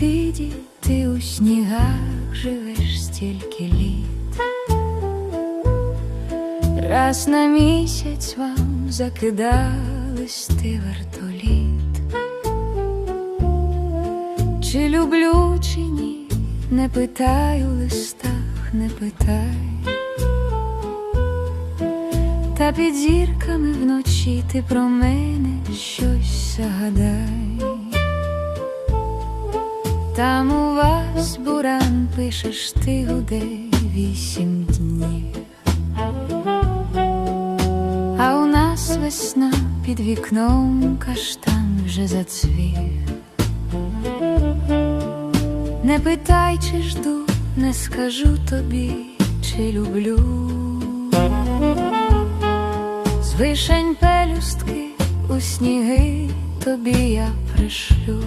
ти, дід, ти у снігах живеш стільки літ. Раз на місяць вам закидали сти вертоліт. Чи люблю, чи ні, не питай у листах, не питай. Та під зірками вночі ти про мене щось загадай. Там у вас буран пишеш ти гуде вісім днів. А у нас весна під вікном каштан вже зацвів. Не питай, чи жду, не скажу тобі, чи люблю. З вишень пелюстки у сніги тобі я пришлю.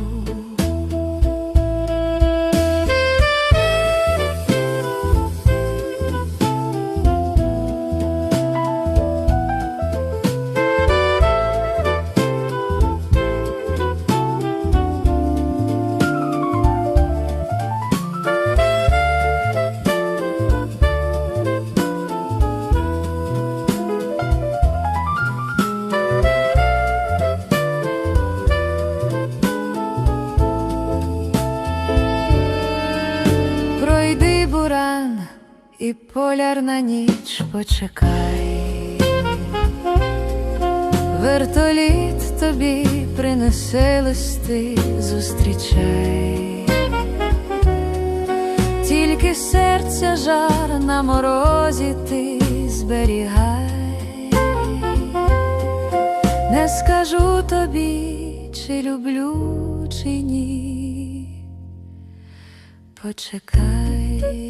І полярна ніч почекай. Вертоліт тобі принесе листи, зустрічай. Тільки серця жар на морозі ти зберігай. Не скажу тобі, чи люблю, чи ні. Почекай.